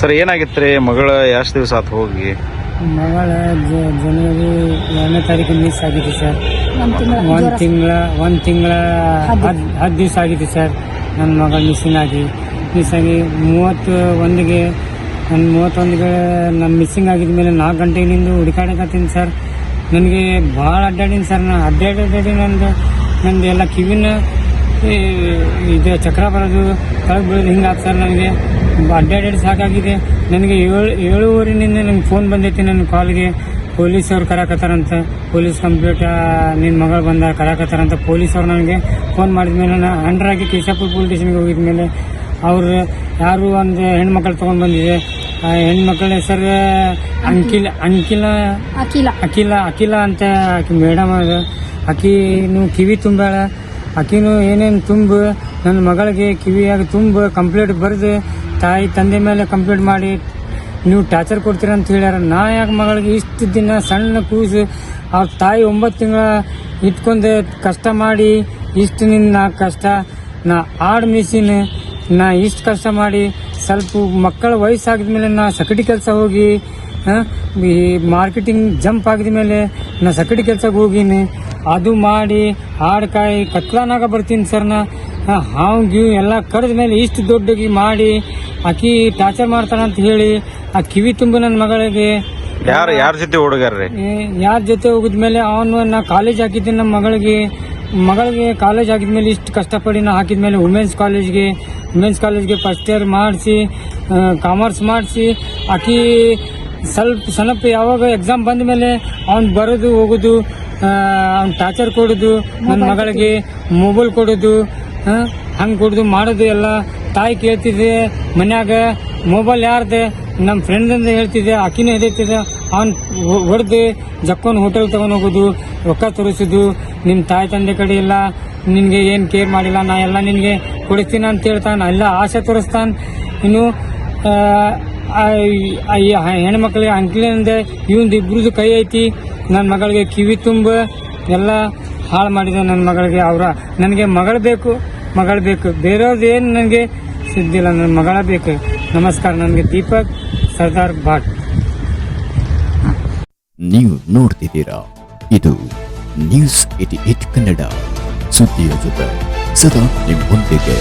Sir ಏನಾಗಿತ್ತು ರೀ ಮಗಳ ಎಷ್ಟು ದಿವಸ ಆತು ಹೋಗಿ? ಮಗಳ ಜ- ಜನವರಿ ಎರಡನೇ ತಾರೀಕು ಮಿಸ್ ಆಗಿದೆ ಸರ್. ಒಂದ್ ತಿಂಗಳ ಒಂದು ತಿಂಗಳ ಒಂದು ತಿಂಗಳ ಹತ್ತು ಹತ್ತು ದಿವಸ ಆಗಿದೆ ಸರ್. ನನ್ನ ಮಗಳ ಮಿಸ್ಸಿಂಗ್ ಆಗಿ. ಮಿಸ್ ಆಗಿ ಮೂವತ್ತು ಒಂದಿಗೆ ನನ್ನ ಮೂವತ್ತೊಂದಿಗೆ ನಾನು ಮಿಸ್ಸಿಂಗ್ ಆಗಿದ ಮೇಲೆ ನಾಲ್ಕು ಗಂಟೆಗಿಂದ ಹುಡುಕಾಡಕತ್ತೀನಿ ಸರ್. ನನಗೆ ಭಾಳ ಅಡ್ಡಾಡೀನಿ ಸರ್. ನಾನು ಅಡ್ಡಾಡಿ ಅಡ್ಡಾಡಿ ನಂದು ನಂದು ಎಲ್ಲ ಕಿವಿನ ಈ ಇದು ಚಕ್ರ ಬರೋದು ಕೆಳಗೆ ಬೀಳೋದು ಹಿಂಗಾತು ಸರ್ ನನಗೆ. ಅಡ್ಡಾಡಿ ಸಾಕಾಗಿದೆ ನನಗೆ ಏಳು ಏಳುವರೆನಿಂದ ನನಗೆ ಫೋನ್ ಬಂದೈತಿ ನನ್ನ ಕಾಲ್ಗೆ ಪೊಲೀಸವ್ರು ಕರಾಕತ್ತಾರಂತ. ಪೊಲೀಸ್ ಕಂಪ್ಲೀಟ್ ನಿನ್ನ ಮಗಳು ಬಂದ ಕರಾಕತ್ತಾರಂತ. ಪೊಲೀಸ್ ಅವ್ರು ನನಗೆ ಫೋನ್ ಮಾಡಿದ ಮೇಲೆ ನಾನು ಅಂಡ್ರಾಗಿ ಕೇಶಾಪುರ ಪೊಲೀಸ್ ಸ್ಟೇಷನ್ಗೆ ಹೋಗಿದ ಮೇಲೆ ಅವರು ಯಾರು ಒಂದು ಹೆಣ್ಮಕ್ಳು ತೊಗೊಂಡು ಬಂದಿದೆ. ಆ ಹೆಣ್ಮಕ್ಳ ಹೆಸರು ಅಂಕಿಲ ಅಂಕಿಲ ಅಖಿಲ. ಅಖಿಲ ಅಖಿಲ ಅಂತ ಆಕಿ ಮೇಡಮ್ ಅದು. ಆಕಿನೂ ಕಿವಿ ತುಂಬಾಳ ಆಕಿನೂ ಏನೇನು ತುಂಬ ನನ್ನ ಮಗಳಿಗೆ ಕಿವಿಯಾಗಿ ತುಂಬ ಕಂಪ್ಲೇಂಟ್ ಬರೆದು ತಾಯಿ ತಂದೆ ಮೇಲೆ ಕಂಪ್ಲೀಟ್ ಮಾಡಿ ನೀವು ಟಾರ್ಚರ್ ಕೊಡ್ತೀರ ಅಂತ ಹೇಳ್ಯಾರ. ನಾ ಯಾಕೆ ಮಗಳಿಗೆ ಇಷ್ಟು ದಿನ ಸಣ್ಣ ಕೂಸು, ಅವ್ರ ತಾಯಿ ಒಂಬತ್ತು ತಿಂಗಳ ಇಟ್ಕೊಂಡೆ ಕಷ್ಟ ಮಾಡಿ, ಇಷ್ಟು ನಿನ್ನ ಕಷ್ಟ, ನಾ ಆಡ್ ಮಿಷಿನ್ ನಾ ಇಷ್ಟು ಕಷ್ಟ ಮಾಡಿ, ಸ್ವಲ್ಪ ಮಕ್ಕಳ ವಯಸ್ಸಾಗಿದ್ಮೇಲೆ ನಾ ಸಕಟಿ ಕೆಲಸ ಹೋಗಿ ಈ ಮಾರ್ಕೆಟಿಂಗ್ ಜಂಪ್ ಆಗಿದ ಮೇಲೆ ನಾ ಸಕಟಿ ಕೆಲ್ಸಕ್ಕೆ ಹೋಗೀನಿ. ಅದು ಮಾಡಿ ಹಾಡ್ಕಾಯಿ ಕತ್ಲಾನಾಗ ಬರ್ತೀನಿ ಸರ್ ನಾ. ಹಾವು, ಗೀವು ಎಲ್ಲ ಕಡ್ದ ಮೇಲೆ ಇಷ್ಟು ದೊಡ್ಡಗಿ ಮಾಡಿ ಆಕಿ ಟಾರ್ಚರ್ ಮಾಡ್ತಾನಂತ ಹೇಳಿ ಆ ಕಿವಿ ತುಂಬ ನನ್ನ ಮಗಳಿಗೆ. ಯಾರು ಯಾರ ಜೊತೆ ಹುಡುಗರ್ರಿ ಯಾರ ಜೊತೆ ಹೋಗಿದ್ಮೇಲೆ ಅವನು ನಾ ಕಾಲೇಜ್ ಹಾಕಿದ್ದೀನಿ ನಮ್ಮ ಮಗಳಿಗೆ. ಮಗಳಿಗೆ ಕಾಲೇಜ್ ಹಾಕಿದ್ಮೇಲೆ ಇಷ್ಟು ಕಷ್ಟಪಡಿ ನಾ ಹಾಕಿದ್ಮೇಲೆ ವುಮೆನ್ಸ್ ಕಾಲೇಜ್ಗೆ ವುಮೆನ್ಸ್ ಕಾಲೇಜ್ಗೆ ಫಸ್ಟ್ ಇಯರ್ ಮಾಡಿಸಿ ಕಾಮರ್ಸ್ ಮಾಡಿಸಿ ಆಕಿ ಸ್ವಲ್ಪ ಸ್ವಲ್ಪ ಯಾವಾಗ ಎಕ್ಸಾಮ್ ಬಂದ ಮೇಲೆ ಅವ್ನು ಬರೋದು ಹೋಗುದು ಅವ್ನು ಟಾರ್ಚರ್ ಕೊಡೋದು ನನ್ನ ಮಗಳಿಗೆ ಮೊಬೈಲ್ ಕೊಡೋದು ಹಂಗೆ ಕೊಡೋದು ಮಾಡೋದು ಎಲ್ಲ ತಾಯಿ ಕೇಳ್ತಿದ್ದೆ, ಮನ್ಯಾಗ ಮೊಬೈಲ್ ಯಾರ್ದೆ? ನಮ್ಮ ಫ್ರೆಂಡ್ ಅಂತ ಹೇಳ್ತಿದ್ದೆ ಆಕಿನೂ ಹೆದರ್ತಿದ್ದೆ. ಅವ್ನು ಹೊಡೆದು ಜಕ್ಕೊಂಡು ಹೋಟೆಲ್ ತಗೊಂಡು ಹೋಗೋದು, ರೊಕ್ಕ ತೋರಿಸುದು ನಿಮ್ಮ ತಾಯಿ ತಂದೆ ಕಡೆ ಇಲ್ಲ, ನಿನಗೆ ಏನು ಕೇರ್ ಮಾಡಿಲ್ಲ, ನಾ ಎಲ್ಲ ನಿನಗೆ ಕೊಡಿಸ್ತೀನಿ ಅಂತ ಹೇಳ್ತಾನೆ, ಎಲ್ಲ ಆಸೆ ತೋರಿಸ್ತಾನೆ. ಇನ್ನು ಹೆಣ್ಮಕ್ಳಿಗೆ ಅಂಕ್ಲಿಂದ ಇವಂದು ಇಬ್ರದ್ದು ಕೈ ಐತಿ ನನ್ನ ಮಗಳಿಗೆ ಕಿವಿ ತುಂಬ, ಎಲ್ಲ ಹಾಳು ಮಾಡಿದೆ ನನ್ನ ಮಗಳಿಗೆ ಅವರ. ನನಗೆ ಮಗಳು ಬೇಕು. ಮಗಳು ಬೇಕು. ಬೇರೆಯವ್ರದ್ದು ನನಗೆ ಸಿದ್ದಿಲ್ಲ ನನ್ನ ಮಗಳ ಬೇಕು. ನಮಸ್ಕಾರ, ನನಗೆ ದೀಪಕ್, ಸರ್ದಾರ್ ಭಾಟ್. ನೀವು ನೋಡ್ತಿದ್ದೀರಾ, ಇದು ನ್ಯೂಸ್ ಏಟಿ ಏಟ್ ಕನ್ನಡ. ಸುದ್ದಿಯ ಜೊತೆ ಸದಾ ನಿಮ್ಮೊಂದಿಗೆ.